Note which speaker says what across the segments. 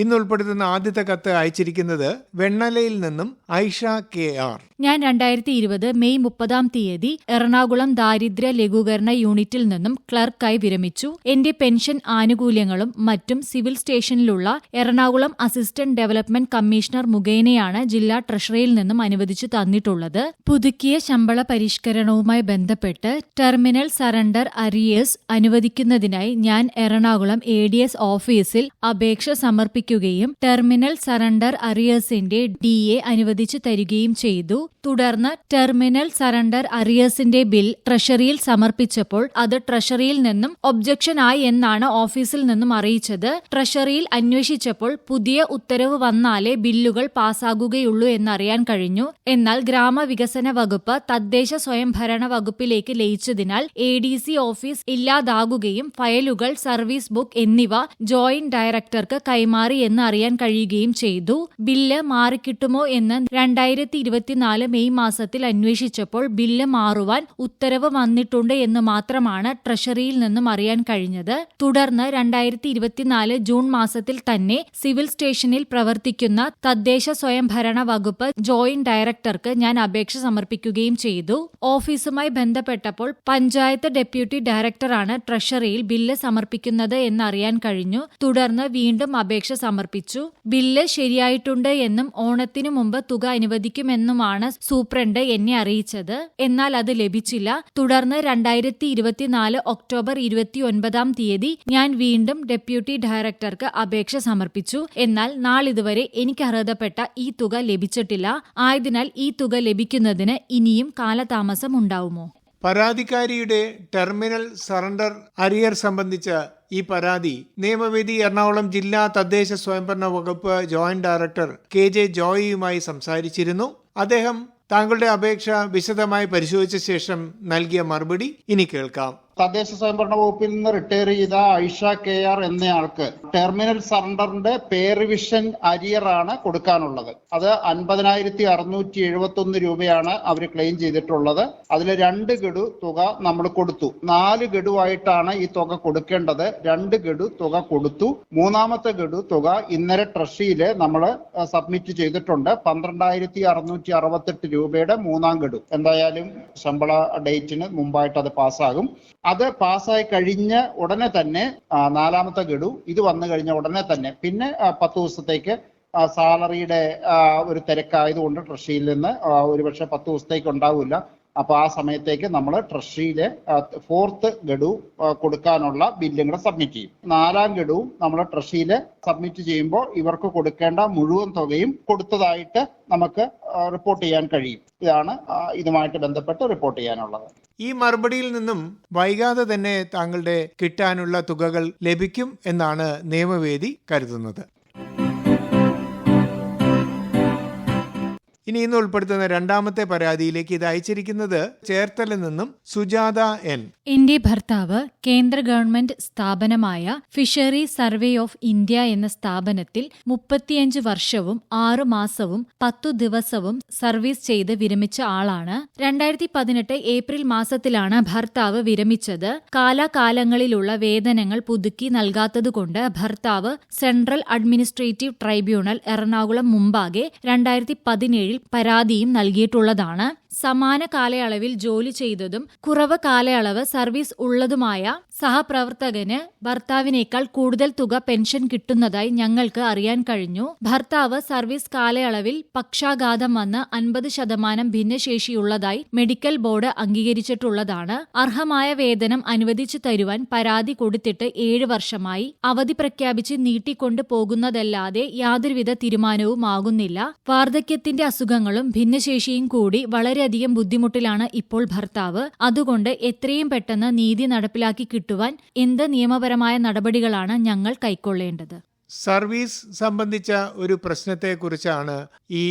Speaker 1: ഇന്ന് ഉൾപ്പെടുത്തുന്ന ആദ്യത്തെ കത്ത് അയച്ചിരിക്കുന്നത് വെണ്ണലയിൽ നിന്നും ഐഷ കെ ആർ.
Speaker 2: ഞാൻ രണ്ടായിരത്തി ഇരുപത് മെയ് മുപ്പതാം തീയതി എറണാകുളം ദാരിദ്ര്യ ലഘൂകരണ യൂണിറ്റിൽ നിന്നും ക്ലർക്കായി വിരമിച്ചു. എന്റെ പെൻഷൻ ആനുകൂല്യങ്ങളും മറ്റും സിവിൽ സ്റ്റേഷനിലുള്ള എറണാകുളം അസിസ്റ്റന്റ് ഡെവലപ്മെന്റ് കമ്മീഷണർ മുഖേനയാണ് ജില്ലാ ട്രഷറിയിൽ നിന്നും അനുവദിച്ചു തന്നിട്ടുള്ളത്. പുതുക്കിയ ശമ്പള പരിഷ്കരണവുമായി ബന്ധപ്പെട്ട് ടെർമിനൽ സറണ്ടർ അരിയേഴ്സ് അനുവദിക്കുന്നതിനായി ഞാൻ എറണാകുളം എ ഓഫീസിൽ അപേക്ഷ സമർപ്പിക്കുകയും ടെർമിനൽ സറണ്ടർ അറിയേഴ്സിന്റെ ഡി എ അനുവദിച്ചു തരികയും ചെയ്തു. തുടർന്ന് ടെർമിനൽ സറണ്ടർ അറിയേഴ്സിന്റെ ബിൽ ട്രഷറിയിൽ സമർപ്പിച്ചപ്പോൾ അത് ട്രഷറിയിൽ നിന്നും ഒബ്ജക്ഷൻ ആയി എന്നാണ് ഓഫീസിൽ നിന്നും അറിയിച്ചത്. ട്രഷറിയിൽ അന്വേഷിച്ചപ്പോൾ പുതിയ ഉത്തരവ് വന്നാലേ ബില്ലുകൾ പാസ്സാകുകയുള്ളൂ എന്നറിയാൻ കഴിഞ്ഞു. എന്നാൽ ഗ്രാമവികസന വകുപ്പ് തദ്ദേശ സ്വയംഭരണ വകുപ്പിലേക്ക് ലയിച്ചതിനാൽ എ ഡി സി ഓഫീസ് ഇല്ലാതാകുകയും ഫയലുകൾ സർവീസ് ബുക്ക് എന്നിവ ജോയിന്റ് ഡയറക്ടർക്ക് കൈമാറി എന്ന് അറിയാൻ കഴിയുകയും ചെയ്തു. ബില്ല് മാറിക്കിട്ടുമോ എന്ന് രണ്ടായിരത്തി ഇരുപത്തിനാല് മെയ് മാസത്തിൽ അന്വേഷിച്ചപ്പോൾ ബില്ല് മാറുവാൻ ഉത്തരവ് വന്നിട്ടുണ്ട് എന്ന് മാത്രമാണ് ട്രഷറിയിൽ നിന്നും അറിയാൻ കഴിഞ്ഞത്. തുടർന്ന് രണ്ടായിരത്തി ഇരുപത്തിനാല് ജൂൺ മാസത്തിൽ തന്നെ സിവിൽ സ്റ്റേഷനിൽ പ്രവർത്തിക്കുന്ന തദ്ദേശ സ്വയംഭരണ വകുപ്പ് ജോയിന്റ് ഡയറക്ടർക്ക് ഞാൻ അപേക്ഷ സമർപ്പിക്കുകയും ചെയ്തു. ഓഫീസുമായി ബന്ധപ്പെട്ടപ്പോൾ പഞ്ചായത്ത് ഡെപ്യൂട്ടി ഡയറക്ടറാണ് ട്രഷറിയിൽ ബില്ല് സമർപ്പിക്കുന്നത് എന്നറിയാൻ കഴിഞ്ഞു. തുടർന്ന് വീണ്ടും അപേക്ഷ സമർപ്പിച്ചു. ബില്ല് ശരിയായിട്ടുണ്ട് എന്നും ഓണത്തിനു മുമ്പ് തുക അനുവദിക്കുമെന്നുമാണ് സൂപ്രണ്ട് എന്നെ അറിയിച്ചത്. എന്നാൽ അത് ലഭിച്ചില്ല. തുടർന്ന് രണ്ടായിരത്തി ഇരുപത്തിനാല് ഒക്ടോബർ ഇരുപത്തിയൊൻപതാം തീയതി ഞാൻ വീണ്ടും ഡെപ്യൂട്ടി ഡയറക്ടർക്ക് അപേക്ഷ സമർപ്പിച്ചു. എന്നാൽ നാളിതുവരെ എനിക്ക് അർഹതപ്പെട്ട ഈ തുക ലഭിച്ചിട്ടില്ല. ആയതിനാൽ ഈ തുക ലഭിക്കുന്നതിന് ഇനിയും കാലതാമസം ഉണ്ടാവുമോ
Speaker 1: പരാതിക്കാരിയുടെ ടെർമിനൽ സറണ്ടർ അരിയർ സംബന്ധിച്ച ഈ പരാതി. നിയമവേദി എറണാകുളം ജില്ലാ തദ്ദേശ സ്വയംഭരണ വകുപ്പ് ജോയിന്റ് ഡയറക്ടർ കെ ജെ ജോയിയുമായി സംസാരിച്ചിരുന്നു. അദ്ദേഹം താങ്കളുടെ അപേക്ഷ വിശദമായി പരിശോധിച്ച ശേഷം നൽകിയ മറുപടി ഇനി കേൾക്കാം.
Speaker 3: തദ്ദേശ സ്വയംഭരണ വകുപ്പിൽ നിന്ന് റിട്ടയർ ചെയ്ത ഐഷ കെ ആർ എന്നയാൾക്ക് ടെർമിനൽ സറണ്ടറിന്റെ പേ റിവിഷൻ അരിയർ ആണ് കൊടുക്കാനുള്ളത്. അത് അൻപതിനായിരത്തി അറുന്നൂറ്റി എഴുപത്തി ഒന്ന് രൂപയാണ് അവർ ക്ലെയിം ചെയ്തിട്ടുള്ളത്. അതിൽ രണ്ട് ഗഡു തുക നമ്മൾ കൊടുത്തു. നാല് ഗഡുവായിട്ടാണ് ഈ തുക കൊടുക്കേണ്ടത്. രണ്ട് ഗഡു തുക കൊടുത്തു. മൂന്നാമത്തെ ഗഡു തുക ഇന്നലെ ട്രഷറിയിൽ നമ്മൾ സബ്മിറ്റ് ചെയ്തിട്ടുണ്ട്. പന്ത്രണ്ടായിരത്തി അറുന്നൂറ്റി അറുപത്തെട്ട് രൂപയുടെ മൂന്നാം ഗഡു. എന്തായാലും ശമ്പള ഡേറ്റിന് മുമ്പായിട്ട് അത് പാസ്സാകും. അത് പാസ്സായി കഴിഞ്ഞ ഉടനെ തന്നെ നാലാമത്തെ ഗഡു ഇത് വന്നു കഴിഞ്ഞ ഉടനെ തന്നെ. പിന്നെ പത്ത് ദിവസത്തേക്ക് സാലറിയുടെ ഒരു തിരക്കായതുകൊണ്ട് ട്രഷറിയിൽ നിന്ന് ഒരുപക്ഷെ പത്ത് ദിവസത്തേക്ക് ഉണ്ടാവില്ല. അപ്പൊ ആ സമയത്തേക്ക് നമ്മൾ ട്രഷറിയിലെ ഫോർത്ത് ഗഡു കൊടുക്കാനുള്ള ബില്ലും കൂടെ സബ്മിറ്റ് ചെയ്യും. നാലാം ഗഡുവും നമ്മൾ ട്രഷറിയിൽ സബ്മിറ്റ് ചെയ്യുമ്പോൾ ഇവർക്ക് കൊടുക്കേണ്ട മുഴുവൻ തുകയും കൊടുത്തതായിട്ട് നമുക്ക് റിപ്പോർട്ട് ചെയ്യാൻ കഴിയും. ഇതാണ് ഇതുമായിട്ട് ബന്ധപ്പെട്ട് റിപ്പോർട്ട് ചെയ്യാനുള്ളത്.
Speaker 1: ഈ മറുപടിയിൽ നിന്നും വൈകാതെ തന്നെ താങ്കളുടെ കിട്ടാനുള്ള തുകകൾ ലഭിക്കും എന്നാണ് നിയമവേദി കരുതുന്നത്. ഇനി ഇന്ന് ഉൾപ്പെടുത്തുന്ന രണ്ടാമത്തെ പരാതിയിലേക്ക് ഇത് അയച്ചിരിക്കുന്നത് ചേർത്തലിൽ നിന്നും സുജാത എൻ.
Speaker 2: എന്റെ ഭർത്താവ് കേന്ദ്ര ഗവൺമെന്റ് സ്ഥാപനമായ ഫിഷറി സർവേ ഓഫ് ഇന്ത്യ എന്ന സ്ഥാപനത്തിൽ മുപ്പത്തിയഞ്ച് വർഷവും ആറു മാസവും പത്തു ദിവസവും സർവീസ് ചെയ്ത് വിരമിച്ച ആളാണ്. രണ്ടായിരത്തി പതിനെട്ട് ഏപ്രിൽ മാസത്തിലാണ് ഭർത്താവ് വിരമിച്ചത്. കാലാകാലങ്ങളിലുള്ള വേതനങ്ങൾ പുതുക്കി നൽകാത്തതുകൊണ്ട് ഭർത്താവ് സെൻട്രൽ അഡ്മിനിസ്ട്രേറ്റീവ് ട്രൈബ്യൂണൽ എറണാകുളം മുമ്പാകെ രണ്ടായിരത്തി പതിനേഴിൽ പരാതിയും നൽകിയിട്ടുള്ളതാണ്. സമാന കാലയളവിൽ ജോലി ചെയ്തതും കുറവ് കാലയളവ് സർവീസ് ഉള്ളതുമായ സഹപ്രവർത്തകന് ഭർത്താവിനേക്കാൾ കൂടുതൽ തുക പെൻഷൻ കിട്ടുന്നതായി ഞങ്ങൾക്ക് അറിയാൻ കഴിഞ്ഞു. ഭർത്താവ് സർവീസ് കാലയളവിൽ പക്ഷാഘാതം വന്ന് അൻപത് ശതമാനം ഭിന്നശേഷിയുള്ളതായി മെഡിക്കൽ ബോർഡ് അംഗീകരിച്ചിട്ടുള്ളതാണ്. അർഹമായ വേതനം അനുവദിച്ചു തരുവാൻ പരാതി കൊടുത്തിട്ട് ഏഴ് വർഷമായി അവധി പ്രഖ്യാപിച്ച് നീട്ടിക്കൊണ്ടു പോകുന്നതല്ലാതെ യാതൊരുവിധ തീരുമാനവും ആകുന്നില്ല വാർദ്ധക്യത്തിന്റെ അസുഖങ്ങളും ഭിന്നശേഷിയും കൂടി വളരെയധികം ബുദ്ധിമുട്ടിലാണ് ഇപ്പോൾ ഭർത്താവ്. അതുകൊണ്ട് എത്രയും പെട്ടെന്ന് നീതി നടപ്പിലാക്കി കിട്ടുവാൻ എന്ത് നിയമപരമായ നടപടികളാണ് ഞങ്ങൾ കൈക്കൊള്ളേണ്ടത്?
Speaker 1: സർവീസ് സംബന്ധിച്ച ഒരു പ്രശ്നത്തെക്കുറിച്ചാണ് ഈ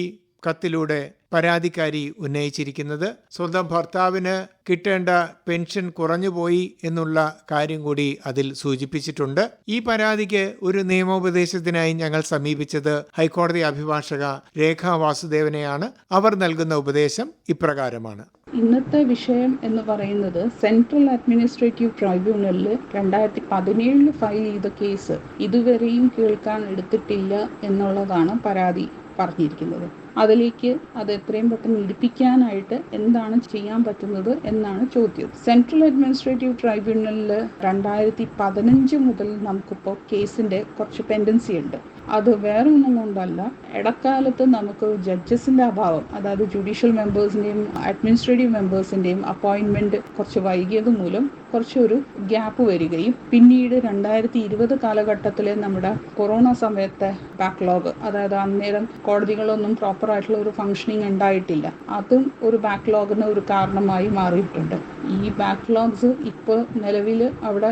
Speaker 1: കത്തിലൂടെ പരാതിക്കാരി ഉന്നയിച്ചിരിക്കുന്നത്. സ്വന്തം ഭർത്താവിന് കിട്ടേണ്ട പെൻഷൻ കുറഞ്ഞുപോയി എന്നുള്ള കാര്യം കൂടി അതിൽ സൂചിപ്പിച്ചിട്ടുണ്ട്. ഈ പരാതിക്ക് ഒരു നിയമോപദേശത്തിനായി ഞങ്ങൾ സമീപിച്ചത് ഹൈക്കോടതി അഭിഭാഷക രേഖാ വാസുദേവനെയാണ്. അവർ നൽകുന്ന ഉപദേശം ഇപ്രകാരമാണ്.
Speaker 4: ഇന്നത്തെ വിഷയം എന്ന് പറയുന്നത് സെൻട്രൽ അഡ്മിനിസ്ട്രേറ്റീവ് ട്രൈബ്യൂണലിൽ രണ്ടായിരത്തി പതിനേഴിൽ ഫയൽ ചെയ്ത കേസ് ഇതുവരെയും കേൾക്കാൻ എടുത്തിട്ടില്ല എന്നുള്ളതാണ് പരാതി. പറഞ്ഞിരിക്കുന്നത്. അതിലേക്ക് അത് എത്രയും പെട്ടെന്ന് ഇടിപ്പിക്കാനായിട്ട് എന്താണ് ചെയ്യാൻ പറ്റുന്നത് എന്നാണ് ചോദ്യം. സെൻട്രൽ അഡ്മിനിസ്ട്രേറ്റീവ് ട്രൈബ്യൂണലിൽ രണ്ടായിരത്തി പതിനഞ്ച് മുതൽ നമുക്കിപ്പോൾ കേസിന്റെ കുറച്ച് പെൻഡൻസി ഉണ്ട്. അത് വേറൊന്നും കൊണ്ടല്ല. ഇടക്കാലത്ത് നമുക്ക് ജഡ്ജസിന്റെ അഭാവം അതായത് ജുഡീഷ്യൽ മെമ്പേഴ്സിന്റെയും അഡ്മിനിസ്ട്രേറ്റീവ് മെമ്പേഴ്സിന്റെയും അപ്പോയിന്റ്മെന്റ് കുറച്ച് വൈകിയത് മൂലം കുറച്ചൊരു ഗ്യാപ്പ് വരികയും പിന്നീട് രണ്ടായിരത്തി ഇരുപത് കാലഘട്ടത്തിലെ നമ്മുടെ കൊറോണ സമയത്തെ ബാക്ക്ലോഗ് അതായത് അന്നേരം കോടതികളൊന്നും പ്രോപ്പർ ആയിട്ടുള്ള ഒരു ഫങ്ഷനിങ് ഉണ്ടായിട്ടില്ല. അതും ഒരു ബാക്ക്ലോഗിന് ഒരു കാരണമായി മാറിയിട്ടുണ്ട്. ഈ ബാക്ക്ലോഗ്സ് ഇപ്പോൾ നിലവിൽ അവിടെ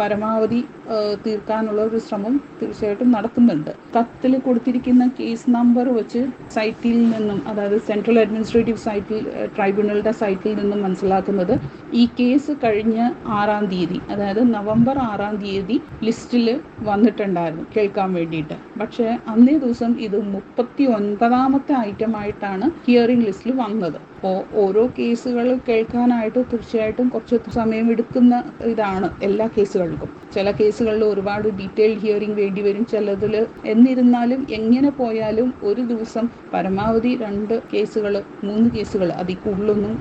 Speaker 4: പരമാവധി തീർക്കാനുള്ള ഒരു ശ്രമം തീർച്ചയായിട്ടും നടക്കുന്നുണ്ട്. കത്തിൽ കൊടുത്തിരിക്കുന്ന കേസ് നമ്പർ വെച്ച് സൈറ്റിൽ നിന്നും അതായത് സെൻട്രൽ അഡ്മിനിസ്ട്രേറ്റീവ് സൈറ്റിൽ ട്രൈബ്യൂണലിന്റെ സൈറ്റിൽ നിന്നും മനസ്സിലാക്കുന്നത് ഈ കേസ് കഴിഞ്ഞ ആറാം തീയതി അതായത് നവംബർ ആറാം തീയതി ലിസ്റ്റിൽ വന്നിട്ടുണ്ടായിരുന്നു കേൾക്കാൻ വേണ്ടിയിട്ട്. പക്ഷേ അന്നേ ദിവസം ഇത് മുപ്പത്തി ഒൻപതാമത്തെ ഐറ്റമായിട്ടാണ് ഹിയറിംഗ് ലിസ്റ്റിൽ വന്നത്. അപ്പോൾ ഓരോ കേസുകൾ കേൾക്കാനായിട്ട് തീർച്ചയായിട്ടും കുറച്ച് സമയം എടുക്കുന്ന ഇതാണ് എല്ലാ കേസുകൾക്കും ചില കേസുകളിൽ ഒരുപാട് ഡീറ്റെയിൽഡ് ഹിയറിംഗ് വേണ്ടി വരും. ചിലതിൽ എന്നിരുന്നാലും എങ്ങനെ പോയാലും ഒരു ദിവസം പരമാവധി രണ്ട് കേസുകൾ മൂന്ന് കേസുകൾ അതിൽ കൂടുതലൊന്നും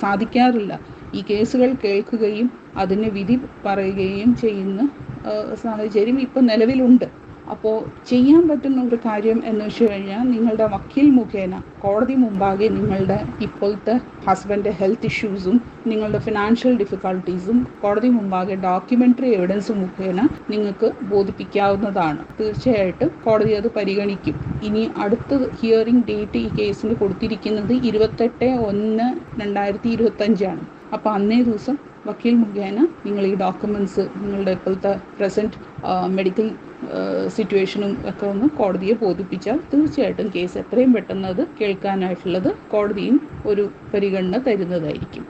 Speaker 4: സാധിക്കാറില്ല. ഈ കേസുകൾ കേൾക്കുകയും അതിന് വിധി പറയുകയും ചെയ്യുന്ന സാഹചര്യം ഇപ്പം നിലവിലുണ്ട്. അപ്പോൾ ചെയ്യാൻ പറ്റുന്ന ഒരു കാര്യം എന്ന് വെച്ച് കഴിഞ്ഞാൽ നിങ്ങളുടെ വക്കീൽ മുഖേന കോടതി മുമ്പാകെ നിങ്ങളുടെ ഇപ്പോഴത്തെ ഹസ്ബൻഡ് ഹെൽത്ത് ഇഷ്യൂസും നിങ്ങളുടെ ഫിനാൻഷ്യൽ ഡിഫിക്കൽട്ടീസും കോടതി മുമ്പാകെ ഡോക്യുമെന്ററി എവിഡൻസ് മുഖേന നിങ്ങൾക്ക് ബോധിപ്പിക്കാവുന്നതാണ്. തീർച്ചയായിട്ടും കോടതി അത് പരിഗണിക്കും. ഇനി അടുത്ത ഹിയറിംഗ് ഡേറ്റ് ഈ കേസിന് കൊടുത്തിരിക്കുന്നത് ഇരുപത്തെട്ട് ഒന്ന് രണ്ടായിരത്തി ഇരുപത്തഞ്ചാണ് അപ്പോൾ അന്നേ ദിവസം വക്കീൽ മുഖേന നിങ്ങൾ ഈ ഡോക്യുമെന്റ്സ് നിങ്ങളുടെ ഇപ്പോഴത്തെ പ്രസന്റ് മെഡിക്കൽ സിറ്റുവേഷനും ഒക്കെ ഒന്ന് കോടതിയെ ബോധിപ്പിച്ചാൽ തീർച്ചയായിട്ടും കേസ് എത്രയും പെട്ടെന്ന് അത് കേൾക്കാനായിട്ടുള്ളത് കോടതിയും ഒരു പരിഗണന തരുന്നതായിരിക്കും.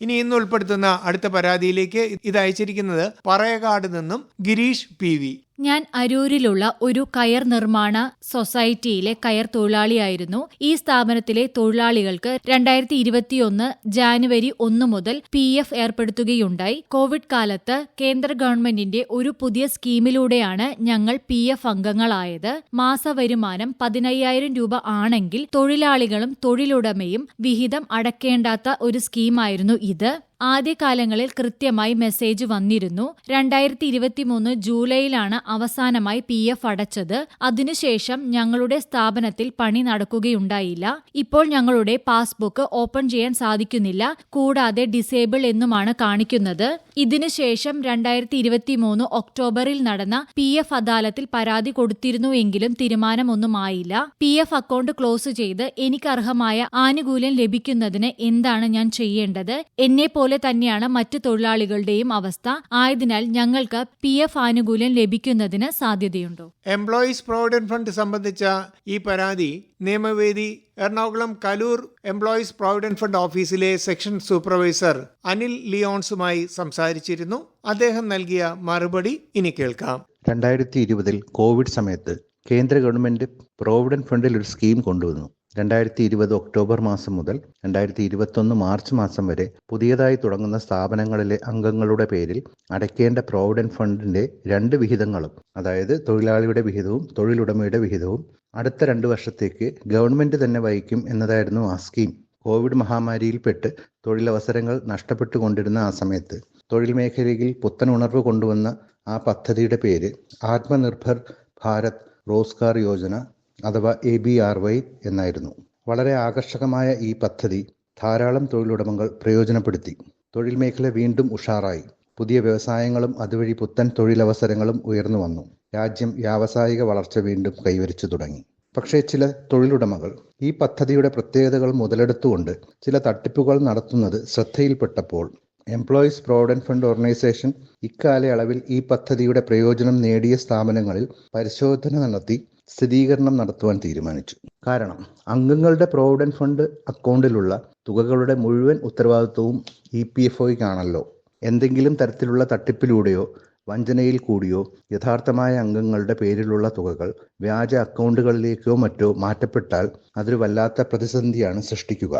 Speaker 1: ഇനി ഇന്ന് ഉൾപ്പെടുത്തുന്ന അടുത്ത പരാതിയിലേക്ക് ഇത് അയച്ചിരിക്കുന്നത് പറയകാട് നിന്നും ഗിരീഷ് പി
Speaker 2: ഞാൻ അരൂരിലുള്ള ഒരു കയർ നിർമ്മാണ സൊസൈറ്റിയിലെ കയർ തൊഴിലാളിയായിരുന്നു. ഈ സ്ഥാപനത്തിലെ തൊഴിലാളികൾക്ക് രണ്ടായിരത്തി ഇരുപത്തിയൊന്ന് ജാനുവരി ഒന്ന് മുതൽ പി എഫ് ഏർപ്പെടുത്തുകയുണ്ടായി. കോവിഡ് കാലത്ത് കേന്ദ്ര ഗവൺമെന്റിന്റെ ഒരു പുതിയ സ്കീമിലൂടെയാണ് ഞങ്ങൾ പി എഫ് അംഗങ്ങളായത് മാസവരുമാനം പതിനയ്യായിരം രൂപ ആണെങ്കിൽ തൊഴിലാളികളും തൊഴിലുടമയും വിഹിതം അടക്കേണ്ടാത്ത ഒരു സ്കീമായിരുന്നു ഇത്. ആദ്യകാലങ്ങളിൽ കൃത്യമായി മെസ്സേജ് വന്നിരുന്നു. രണ്ടായിരത്തി ഇരുപത്തിമൂന്ന് ജൂലൈയിലാണ് അവസാനമായി പി എഫ് അടച്ചത്. അതിനുശേഷം ഞങ്ങളുടെ സ്ഥാപനത്തിൽ പണി നടക്കുകയുണ്ടായില്ല. ഇപ്പോൾ ഞങ്ങളുടെ പാസ്ബുക്ക് ഓപ്പൺ ചെയ്യാൻ സാധിക്കുന്നില്ല. കൂടാതെ ഡിസേബിൾ എന്നുമാണ് കാണിക്കുന്നത്. ഇതിനുശേഷം രണ്ടായിരത്തി ഇരുപത്തിമൂന്ന് ഒക്ടോബറിൽ നടന്ന പി എഫ് അദാലത്തിൽ പരാതി കൊടുത്തിരുന്നുവെങ്കിലും തീരുമാനമൊന്നുമായില്ല. പി എഫ് അക്കൗണ്ട് ക്ലോസ് ചെയ്ത് എനിക്കർഹമായ ആനുകൂല്യം ലഭിക്കുന്നതിന് എന്താണ് ഞാൻ ചെയ്യേണ്ടത്? എന്നെ പോലെ തന്നെയാണ് മറ്റു തൊഴിലാളികളുടെയും അവസ്ഥ. ആയതിനാൽ ഞങ്ങൾക്ക് പി എഫ് ആനുകൂല്യം ലഭിക്കുന്നതിന് സാധ്യതയുണ്ടോ?
Speaker 1: എംപ്ലോയീസ് പ്രൊവിഡന്റ് ഫണ്ട് സംബന്ധിച്ച ഈ പരാതി നിയമവേദി Ernakulam Kaloor employees provident fund ഓഫീസിലെ സെക്ഷൻ സൂപ്പർവൈസർ അനിൽ ലിയോൺസുമായി സംസാരിച്ചിരുന്നു. അദ്ദേഹം നൽകിയ മറുപടി ഇനി കേൾക്കാം.
Speaker 5: രണ്ടായിരത്തി ഇരുപതിൽ കോവിഡ് സമയത്ത് കേന്ദ്ര ഗവൺമെന്റ് പ്രൊവിഡന്റ് ഫണ്ടിൽ ഒരു സ്കീം കൊണ്ടുവന്നു. രണ്ടായിരത്തി ഇരുപത് ഒക്ടോബർ മാസം മുതൽ രണ്ടായിരത്തി ഇരുപത്തൊന്ന് മാർച്ച് മാസം വരെ പുതിയതായി തുടങ്ങുന്ന സ്ഥാപനങ്ങളിലെ അംഗങ്ങളുടെ പേരിൽ അടയ്ക്കേണ്ട പ്രോവിഡന്റ് ഫണ്ടിന്റെ രണ്ട് വിഹിതങ്ങളും അതായത് തൊഴിലാളിയുടെ വിഹിതവും തൊഴിലുടമയുടെ വിഹിതവും അടുത്ത രണ്ട് വർഷത്തേക്ക് ഗവൺമെന്റ് തന്നെ വഹിക്കും എന്നതായിരുന്നു ആ സ്കീം. കോവിഡ് മഹാമാരിയിൽപ്പെട്ട് തൊഴിലവസരങ്ങൾ നഷ്ടപ്പെട്ടുകൊണ്ടിരുന്ന ആ സമയത്ത് തൊഴിൽ മേഖലയിൽ പുത്തൻ ഉണർവ് കൊണ്ടുവന്ന ആ പദ്ധതിയുടെ പേര് ആത്മനിർഭർ ഭാരത് റോസ്ഗാർ യോജന അഥവാ എ ബി ആർ വൈ എന്നായിരുന്നു. വളരെ ആകർഷകമായ ഈ പദ്ധതി ധാരാളം തൊഴിലുടമകൾ പ്രയോജനപ്പെടുത്തി. തൊഴിൽ മേഖല വീണ്ടും ഉഷാറായി. പുതിയ വ്യവസായങ്ങളും അതുവഴി പുത്തൻ തൊഴിലവസരങ്ങളും ഉയർന്നു വന്നു. രാജ്യം വ്യാവസായിക വളർച്ച വീണ്ടും കൈവരിച്ചു തുടങ്ങി. പക്ഷേ ചില തൊഴിലുടമകൾ ഈ പദ്ധതിയുടെ പ്രത്യേകതകൾ മുതലെടുത്തുകൊണ്ട് ചില തട്ടിപ്പുകൾ നടത്തുന്നത് ശ്രദ്ധയിൽപ്പെട്ടപ്പോൾ എംപ്ലോയീസ് പ്രോവിഡന്റ് ഫണ്ട് ഓർഗനൈസേഷൻ ഇക്കാലയളവിൽ ഈ പദ്ധതിയുടെ പ്രയോജനം നേടിയ സ്ഥാപനങ്ങളിൽ പരിശോധന നടത്തി സ്ഥിരീകരണം നടത്തുവാൻ തീരുമാനിച്ചു. കാരണം അംഗങ്ങളുടെ പ്രോവിഡന്റ് ഫണ്ട് അക്കൗണ്ടിലുള്ള തുകകളുടെ മുഴുവൻ ഉത്തരവാദിത്വവും ഇ പി എഫ് ഒയ്ക്കാണല്ലോ. എന്തെങ്കിലും തരത്തിലുള്ള തട്ടിപ്പിലൂടെയോ വഞ്ചനയിൽ കൂടിയോ യഥാർത്ഥമായ അംഗങ്ങളുടെ പേരിലുള്ള തുകകൾ വ്യാജ അക്കൗണ്ടുകളിലേക്കോ മറ്റോ മാറ്റപ്പെട്ടാൽ അതൊരു വല്ലാത്ത പ്രതിസന്ധിയാണ് സൃഷ്ടിക്കുക.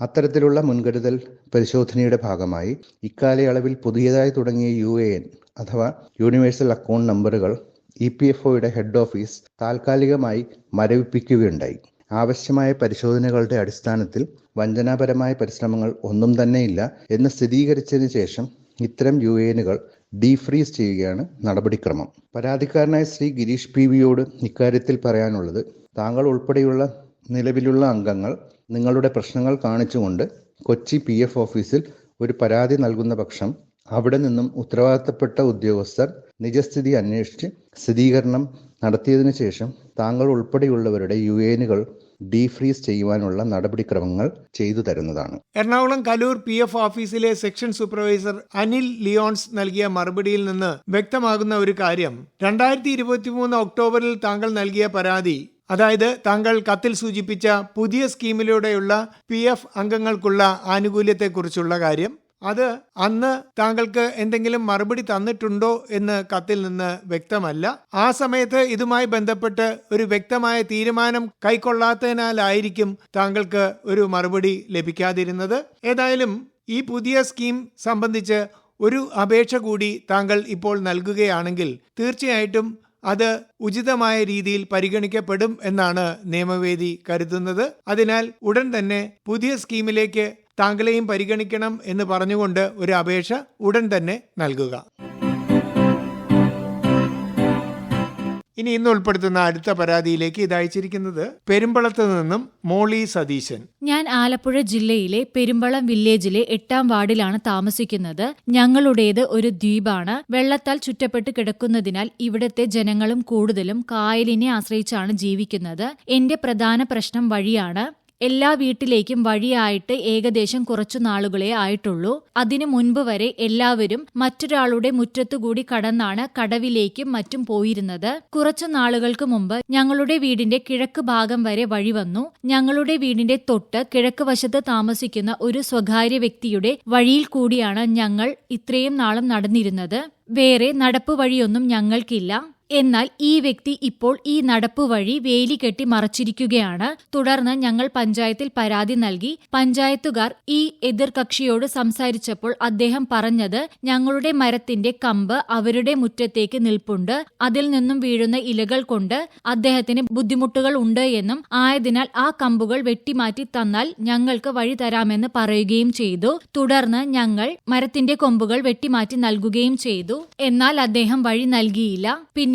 Speaker 5: അത്തരത്തിലുള്ള മുൻകരുതൽ പരിശോധനയുടെ ഭാഗമായി ഇക്കാലയളവിൽ പുതിയതായി തുടങ്ങിയ യു എ എൻ അഥവാ യൂണിവേഴ്സൽ അക്കൗണ്ട് നമ്പറുകൾ ഇ പി എഫ് ഒയുടെ ഹെഡ് ഓഫീസ് താൽക്കാലികമായി മരവിപ്പിക്കുകയുണ്ടായി. ആവശ്യമായ പരിശോധനകളുടെ അടിസ്ഥാനത്തിൽ വഞ്ചനാപരമായ പരിശ്രമങ്ങൾ ഒന്നും തന്നെയില്ല എന്ന് സ്ഥിരീകരിച്ചതിന് ശേഷം ഇത്തരം യു എനുകൾ ഡീഫ്രീസ് ചെയ്യുകയാണ് നടപടിക്രമം. പരാതിക്കാരനായ ശ്രീ ഗിരീഷ് പി വിയോട് ഇക്കാര്യത്തിൽ പറയാനുള്ളത് താങ്കൾ ഉൾപ്പെടെയുള്ള നിലവിലുള്ള അംഗങ്ങൾ നിങ്ങളുടെ പ്രശ്നങ്ങൾ കാണിച്ചുകൊണ്ട് കൊച്ചി പി എഫ് ഓഫീസിൽ ഒരു പരാതി നൽകുന്ന പക്ഷം അവിടെ നിന്നും ഉത്തരവാദിത്തപ്പെട്ട ഉദ്യോഗസ്ഥർ നിജസ്ഥിതി അന്വേഷിച്ച് സ്ഥിരീകരണം നടത്തിയതിനു ശേഷം താങ്കൾ ഉൾപ്പെടെയുള്ളവരുടെ യു എനുകൾ ഡീഫ്രീസ് ചെയ്യുവാനുള്ള നടപടിക്രമങ്ങൾ ചെയ്തു തരുന്നതാണ്.
Speaker 1: എറണാകുളം കലൂർ പി എഫ് ഓഫീസിലെ സെക്ഷൻ സൂപ്പർവൈസർ അനിൽ ലിയോൺസ് നൽകിയ മറുപടിയിൽ നിന്ന് വ്യക്തമാകുന്ന ഒരു കാര്യം. രണ്ടായിരത്തി ഇരുപത്തിമൂന്ന് ഒക്ടോബറിൽ താങ്കൾ നൽകിയ പരാതി അതായത് താങ്കൾ കത്തിൽ സൂചിപ്പിച്ച പുതിയ സ്കീമിലൂടെയുള്ള പി അംഗങ്ങൾക്കുള്ള ആനുകൂല്യത്തെക്കുറിച്ചുള്ള കാര്യം. അത് അന്ന് താങ്കൾക്ക് എന്തെങ്കിലും മറുപടി തന്നിട്ടുണ്ടോ എന്ന് കത്തിൽ നിന്ന് വ്യക്തമല്ല. ആ സമയത്ത് ഇതുമായി ബന്ധപ്പെട്ട് ഒരു വ്യക്തമായ തീരുമാനം കൈക്കൊള്ളാത്തതിനാലായിരിക്കും താങ്കൾക്ക് ഒരു മറുപടി ലഭിക്കാതിരുന്നത്. ഏതായാലും ഈ പുതിയ സ്കീം സംബന്ധിച്ച് ഒരു അപേക്ഷ കൂടി താങ്കൾ ഇപ്പോൾ നൽകുകയാണെങ്കിൽ തീർച്ചയായിട്ടും അത് ഉചിതമായ രീതിയിൽ പരിഗണിക്കപ്പെടും എന്നാണ് നിയമവേദി കരുതുന്നത്. അതിനാൽ ഉടൻ തന്നെ പുതിയ സ്കീമിലേക്ക് താങ്കളെയും പരിഗണിക്കണം എന്ന് പറഞ്ഞുകൊണ്ട് ഒരു അപേക്ഷ ഉടൻ തന്നെ നൽകുക. ഇനി ഇന്ന് ഉൾപ്പെടുത്തുന്ന അടുത്ത പരാതിയിലേക്ക് ഇത് പെരുമ്പളത്ത് നിന്നും മോളി സതീശൻ.
Speaker 2: ഞാൻ ആലപ്പുഴ ജില്ലയിലെ പെരുമ്പളം വില്ലേജിലെ എട്ടാം വാർഡിലാണ് താമസിക്കുന്നത്. ഞങ്ങളുടേത് ഒരു ദ്വീപാണ്. വെള്ളത്താൽ ചുറ്റപ്പെട്ട് കിടക്കുന്നതിനാൽ ഇവിടത്തെ ജനങ്ങളും കൂടുതലും കായലിനെ ആശ്രയിച്ചാണ് ജീവിക്കുന്നത്. എന്റെ പ്രധാന പ്രശ്നം വഴിയാണ് എല്ലാ വീട്ടിലേക്കും വഴിയായിട്ട് ഏകദേശം കുറച്ചു നാളുകളെ ആയിട്ടുള്ളൂ. അതിനു മുൻപ് വരെ എല്ലാവരും മറ്റൊരാളുടെ മുറ്റത്തുകൂടി കടന്നാണ് കടവിലേക്കും മറ്റും പോയിരുന്നത്. കുറച്ചു നാളുകൾക്ക് മുമ്പ് ഞങ്ങളുടെ വീടിന്റെ കിഴക്ക് ഭാഗം വരെ വഴി വന്നു. ഞങ്ങളുടെ വീടിന്റെ തൊട്ട് കിഴക്ക് വശത്ത് താമസിക്കുന്ന ഒരു സ്വകാര്യ വ്യക്തിയുടെ വഴിയിൽ കൂടിയാണ് ഞങ്ങൾ ഇത്രയും നാളും നടന്നിരുന്നത്. വേറെ നടപ്പ് വഴിയൊന്നും ഞങ്ങൾക്കില്ല. എന്നാൽ ഈ വ്യക്തി ഇപ്പോൾ ഈ നടപ്പ് വഴി വേലി കെട്ടി മറച്ചിരിക്കുകയാണ്. തുടർന്ന് ഞങ്ങൾ പഞ്ചായത്തിൽ പരാതി നൽകി. പഞ്ചായത്തുകാർ ഈ എതിർകക്ഷിയോട് സംസാരിച്ചപ്പോൾ അദ്ദേഹം പറഞ്ഞത് ഞങ്ങളുടെ മരത്തിന്റെ കമ്പ് അവരുടെ മുറ്റത്തേക്ക് നിൽപ്പുണ്ട്. അതിൽ നിന്നും വീഴുന്ന ഇലകൾ കൊണ്ട് അദ്ദേഹത്തിന് ബുദ്ധിമുട്ടുകൾ ഉണ്ട് എന്നും ആയതിനാൽ ആ കമ്പുകൾ വെട്ടിമാറ്റി തന്നാൽ ഞങ്ങൾക്ക് വഴി തരാമെന്ന് പറയുകയും ചെയ്തു. തുടർന്ന് ഞങ്ങൾ മരത്തിന്റെ കൊമ്പുകൾ വെട്ടിമാറ്റി നൽകുകയും ചെയ്തു. എന്നാൽ അദ്ദേഹം വഴി നൽകിയില്ല.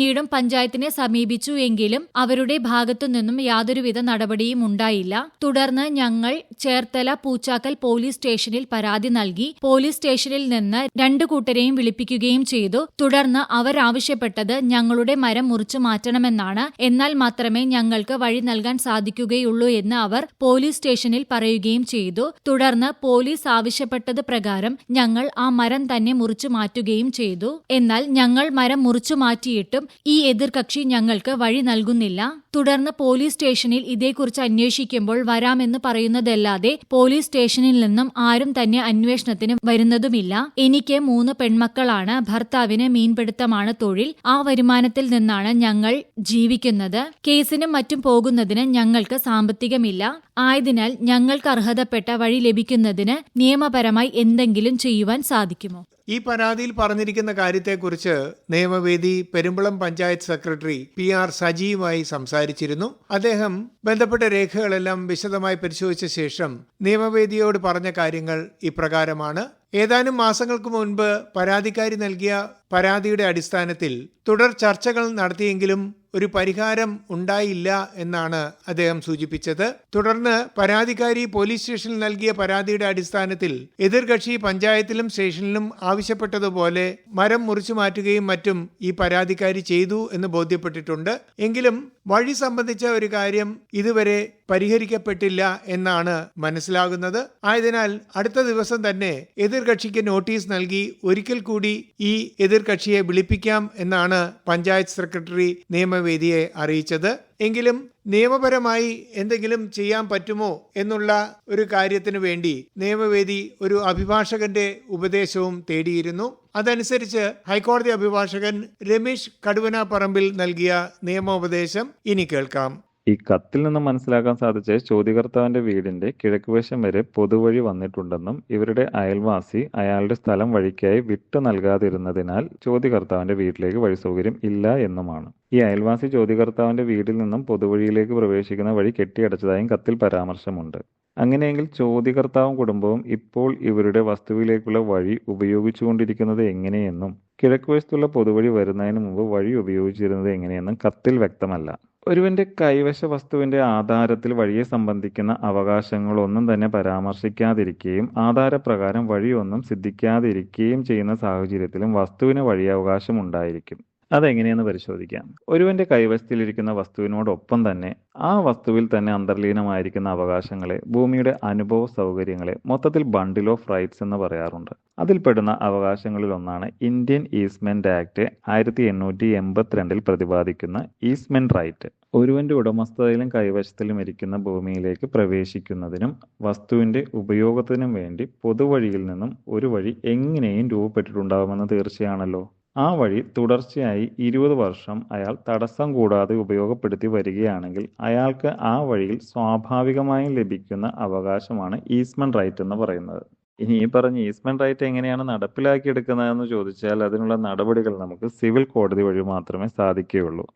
Speaker 2: പിന്നീടും പഞ്ചായത്തിനെ സമീപിച്ചു എങ്കിലും അവരുടെ ഭാഗത്തു നിന്നും യാതൊരുവിധ നടപടിയും ഉണ്ടായില്ല. തുടർന്ന് ഞങ്ങൾ ചേർത്തല പൂച്ചാക്കൽ പോലീസ് സ്റ്റേഷനിൽ പരാതി നൽകി. പോലീസ് സ്റ്റേഷനിൽ നിന്ന് രണ്ടു കൂട്ടരെയും വിളിപ്പിക്കുകയും ചെയ്തു. തുടർന്ന് അവർ ആവശ്യപ്പെട്ടത് ഞങ്ങളുടെ മരം മുറിച്ചു മാറ്റണമെന്നാണ്. എന്നാൽ മാത്രമേ ഞങ്ങൾക്ക് വഴി നൽകാൻ സാധിക്കുകയുള്ളൂ എന്ന് അവർ പോലീസ് സ്റ്റേഷനിൽ പറയുകയും ചെയ്തു. തുടർന്ന് പോലീസ് ആവശ്യപ്പെട്ടത് പ്രകാരം ഞങ്ങൾ ആ മരം തന്നെ മുറിച്ചു മാറ്റുകയും ചെയ്തു. എന്നാൽ ഞങ്ങൾ മരം മുറിച്ചു മാറ്റിയിട്ടും ഈ എതിർകക്ഷി ഞങ്ങൾക്ക് വഴി നൽകുന്നില്ല. തുടർന്ന് പോലീസ് സ്റ്റേഷനിൽ ഇതേക്കുറിച്ച് അന്വേഷിക്കുമ്പോൾ വരാമെന്ന് പറയുന്നതല്ലാതെ പോലീസ് സ്റ്റേഷനിൽ നിന്നും ആരും തന്നെ അന്വേഷണത്തിന് വരുന്നതുമില്ല. എനിക്ക് മൂന്ന് പെൺമക്കളാണ്. ഭർത്താവിന് മീൻപിടുത്തമാണ് തൊഴിൽ. ആ വരുമാനത്തിൽ നിന്നാണ് ഞങ്ങൾ ജീവിക്കുന്നത്. കേസിനും മറ്റും പോകുന്നതിന് ഞങ്ങൾക്ക് സാമ്പത്തികമില്ല. ആയതിനാൽ ഞങ്ങൾക്ക് അർഹതപ്പെട്ട വഴി ലഭിക്കുന്നതിന് നിയമപരമായി എന്തെങ്കിലും ചെയ്യുവാൻ സാധിക്കുമോ?
Speaker 1: ഈ പരാതിയിൽ പറഞ്ഞിരിക്കുന്ന കാര്യത്തെക്കുറിച്ച് നിയമവേദി Perumbalam panchayat secretary P R സജീവുമായി സംസാരിച്ചിരുന്നു. അദ്ദേഹം ബന്ധപ്പെട്ട രേഖകളെല്ലാം വിശദമായി പരിശോധിച്ച ശേഷം നിയമവേദിയോട് പറഞ്ഞ കാര്യങ്ങൾ ഇപ്രകാരമാണ്. ഏതാനും മാസങ്ങൾക്ക് മുൻപ് പരാതിക്കാരി നൽകിയ പരാതിയുടെ അടിസ്ഥാനത്തിൽ തുടർ ചർച്ചകൾ നടത്തിയെങ്കിലും ഒരു പരിഹാരം ഉണ്ടായില്ല എന്നാണ് അദ്ദേഹം സൂചിപ്പിച്ചത്. തുടർന്ന് പരാതിക്കാരി പോലീസ് സ്റ്റേഷനിൽ നൽകിയ പരാതിയുടെ അടിസ്ഥാനത്തിൽ എതിർകക്ഷി പഞ്ചായത്തിലും സ്റ്റേഷനിലും ആവശ്യപ്പെട്ടതുപോലെ മരം മുറിച്ചു മാറ്റുകയും മറ്റും ഈ പരാതിക്കാരി ചെയ്തു എന്ന് ബോധ്യപ്പെട്ടിട്ടുണ്ട്. എങ്കിലും വഴി സംബന്ധിച്ച ഒരു കാര്യം ഇതുവരെ പരിഹരിക്കപ്പെട്ടില്ല എന്നാണ് മനസ്സിലാകുന്നത്. ആയതിനാൽ അടുത്ത ദിവസം തന്നെ എതിർകക്ഷിക്ക് നോട്ടീസ് നൽകി ഒരിക്കൽ കൂടി ഈ എതിർകക്ഷിയെ വിളിപ്പിക്കാം എന്നാണ് പഞ്ചായത്ത് സെക്രട്ടറി നിയമവേദിയെ അറിയിച്ചത്. എങ്കിലും നിയമപരമായി എന്തെങ്കിലും ചെയ്യാൻ പറ്റുമോ എന്നുള്ള ഒരു കാര്യത്തിനു വേണ്ടി നിയമവേദി ഒരു അഭിഭാഷകന്റെ ഉപദേശവും തേടിയിരുന്നു. അതനുസരിച്ച് ഹൈക്കോടതി അഭിഭാഷകൻ രമേശ് കടുവന പറമ്പിൽ നൽകിയ നിയമോപദേശം ഇനി കേൾക്കാം.
Speaker 6: ഈ കത്തിൽ നിന്ന് മനസ്സിലാക്കാൻ സാധിച്ച ചോദ്യകർത്താവിന്റെ വീടിന്റെ കിഴക്കുവശം വരെ പൊതുവഴി വന്നിട്ടുണ്ടെന്നും ഇവരുടെ അയൽവാസി അയാളുടെ സ്ഥലം വഴിക്കായി വിട്ടു നൽകാതിരുന്നതിനാൽ ചോദ്യകർത്താവിന്റെ വീട്ടിലേക്ക് വഴി സൗകര്യം ഇല്ല എന്നുമാണ്. ഈ അയൽവാസി ചോദ്യകർത്താവിന്റെ വീട്ടിൽ നിന്നും പൊതുവഴിയിലേക്ക് പ്രവേശിക്കുന്ന വഴി കെട്ടിയടച്ചതായും കത്തിൽ പരാമർശമുണ്ട്. അങ്ങനെയെങ്കിൽ ചോദ്യകർത്താവും കുടുംബവും ഇപ്പോൾ ഇവരുടെ വസ്തുവിലേക്കുള്ള വഴി ഉപയോഗിച്ചുകൊണ്ടിരിക്കുന്നത് എങ്ങനെയെന്നും കിഴക്കുവശത്തുള്ള പൊതുവഴി വരുന്നതിന് മുമ്പ് വഴി ഉപയോഗിച്ചിരുന്നത് എങ്ങനെയെന്നും കത്തിൽ വ്യക്തമല്ല. ഒരുവന്റെ കൈവശ വസ്തുവിന്റെ ആധാരത്തിൽ വഴിയെ സംബന്ധിക്കുന്ന അവകാശങ്ങളൊന്നും തന്നെ പരാമർശിക്കാതിരിക്കുകയും ആധാരപ്രകാരം വഴിയൊന്നും സിദ്ധിക്കാതിരിക്കുകയും ചെയ്യുന്ന സാഹചര്യത്തിലും വസ്തുവിന് വഴിയവകാശം ഉണ്ടായിരിക്കും അതെങ്ങനെയെന്ന് പരിശോധിക്കാം. ഒരുവന്റെ കൈവശത്തിലിരിക്കുന്ന വസ്തുവിനോടൊപ്പം തന്നെ ആ വസ്തുവിൽ തന്നെ അന്തർലീനമായിരിക്കുന്ന അവകാശങ്ങളെ ഭൂമിയുടെ അനുഭവ സൗകര്യങ്ങളെ മൊത്തത്തിൽ ബണ്ടിൽ ഓഫ് റൈറ്റ്സ് എന്ന് പറയാറുണ്ട്. അതിൽപ്പെടുന്ന അവകാശങ്ങളിൽ ഒന്നാണ് ഇന്ത്യൻ ഈസ്മെന്റ് ആക്ട് ആയിരത്തി എണ്ണൂറ്റി എൺപത്തിരണ്ടിൽ പ്രതിപാദിക്കുന്ന ഈസ്മെന്റ് റൈറ്റ് ഒരുവന്റെ ഉടമസ്ഥതയിലും കൈവശത്തിലും ഇരിക്കുന്ന ഭൂമിയിലേക്ക് പ്രവേശിക്കുന്നതിനും വസ്തുവിന്റെ ഉപയോഗത്തിനും വേണ്ടി പൊതുവഴിയിൽ നിന്നും ഒരു വഴി എങ്ങനെയും രൂപപ്പെട്ടിട്ടുണ്ടാകുമെന്ന് തീർച്ചയാണല്ലോ. ആ വഴി തുടർച്ചയായി ഇരുപത് വർഷം അയാൾ തടസ്സം കൂടാതെ ഉപയോഗപ്പെടുത്തി വരികയാണെങ്കിൽ അയാൾക്ക് ആ വഴിയിൽ സ്വാഭാവികമായും ലഭിക്കുന്ന അവകാശമാണ് ഈസ്മൻ റൈറ്റ് എന്ന് പറയുന്നത്. ഇനി ഈ പറഞ്ഞ ഈസ്മൻ റൈറ്റ് എങ്ങനെയാണ് നടപ്പിലാക്കിയെടുക്കുന്നതെന്ന് ചോദിച്ചാൽ അതിനുള്ള നടപടികൾ നമുക്ക് സിവിൽ കോടതി വഴി മാത്രമേ സാധിക്കുകയുള്ളൂ.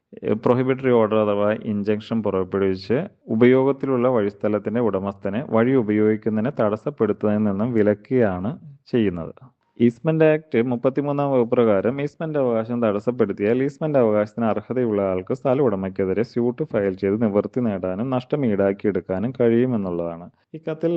Speaker 6: പ്രൊഹിബിറ്ററി ഓർഡർ അഥവാ ഇഞ്ചക്ഷൻ പുറപ്പെടുവിച്ച് ഉപയോഗത്തിലുള്ള വഴിസ്ഥലത്തിന്റെ ഉടമസ്ഥനെ വഴി ഉപയോഗിക്കുന്നതിനെ തടസ്സപ്പെടുത്തുന്നതിൽ നിന്നും വിലക്കുകയാണ് ചെയ്യുന്നത്. ഈസ്മെന്റ് ആക്ട് മുപ്പത്തിമൂന്നാം വകുപ്പ് പ്രകാരം ഈസ്മെന്റ് അവകാശം തടസ്സപ്പെടുത്തിയാൽ ഈസ്മെന്റ് അവകാശത്തിന് അർഹതയുള്ള ആൾക്ക് സ്ഥല ഉടമയ്ക്കെതിരെ സ്യൂട്ട് ഫയൽ ചെയ്ത് നിവൃത്തി നേടാനും നഷ്ടം ഈടാക്കിയെടുക്കാനും കഴിയുമെന്നുള്ളതാണ്. ഈ കത്തിൽ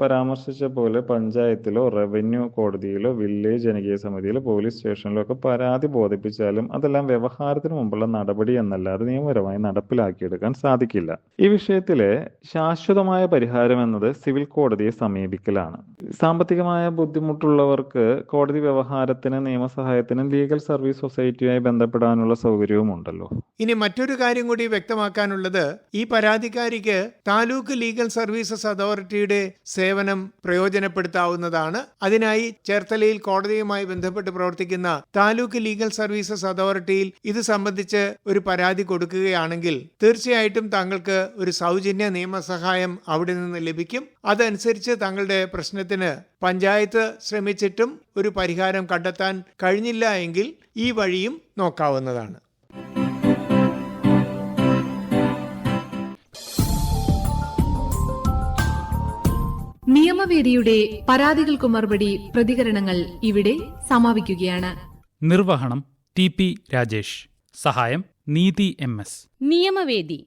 Speaker 6: പരാമർശിച്ച പോലെ പഞ്ചായത്തിലോ റവന്യൂ കോടതിയിലോ വില്ലേജ് ജനകീയ സമിതിയിലോ പോലീസ് സ്റ്റേഷനിലോ ഒക്കെ പരാതി ബോധിപ്പിച്ചാലും അതെല്ലാം വ്യവഹാരത്തിന് മുമ്പുള്ള നടപടി എന്നല്ലാതെ നിയമപരമായി നടപ്പിലാക്കിയെടുക്കാൻ സാധിക്കില്ല. ഈ വിഷയത്തിലെ ശാശ്വതമായ പരിഹാരം എന്നത് സിവിൽ കോടതിയെ സമീപിക്കലാണ്. സാമ്പത്തികമായ ബുദ്ധിമുട്ടുള്ളവർക്ക് കോടതി വ്യവഹാരത്തിന് നിയമസഹായത്തിന് ലീഗൽ സർവീസ് സൊസൈറ്റിയുമായി ബന്ധപ്പെടാനുള്ള സൗകര്യവും ഉണ്ടല്ലോ
Speaker 1: ഇനി മറ്റൊരു കാര്യം കൂടി വ്യക്തമാക്കാനുള്ളത് ഈ പരാതിക്കാരിക്ക് താലൂക്ക് ലീഗൽ സർവീസസ് അതോറിറ്റിയുടെ സേവനം പ്രയോജനപ്പെടുത്താവുന്നതാണ്. അതിനായി ചേർത്തലയിൽ കോടതിയുമായി ബന്ധപ്പെട്ട് പ്രവർത്തിക്കുന്ന താലൂക്ക് ലീഗൽ സർവീസസ് അതോറിറ്റിയിൽ ഇത് സംബന്ധിച്ച് ഒരു പരാതി കൊടുക്കുകയാണെങ്കിൽ തീർച്ചയായിട്ടും താങ്കൾക്ക് ഒരു സൗജന്യ നിയമസഹായം അവിടെ നിന്ന് ലഭിക്കും. അതനുസരിച്ച് തങ്ങളുടെ പ്രശ്നത്തിന് പഞ്ചായത്ത് ശ്രമിച്ചിട്ടും ഒരു പരിഹാരം കണ്ടെത്താൻ കഴിഞ്ഞില്ല എങ്കിൽ ഈ വഴിയും നോക്കാവുന്നതാണ്.
Speaker 7: നിയമവേദിയുടെ പരാതികൾക്ക് മറുപടി പ്രതികരണങ്ങൾ ഇവിടെ സമാപിക്കുകയാണ്.
Speaker 8: നിർവഹണം ടി പി രാജേഷ്. സഹായം നീതി എം എസ്.
Speaker 9: നിയമവേദി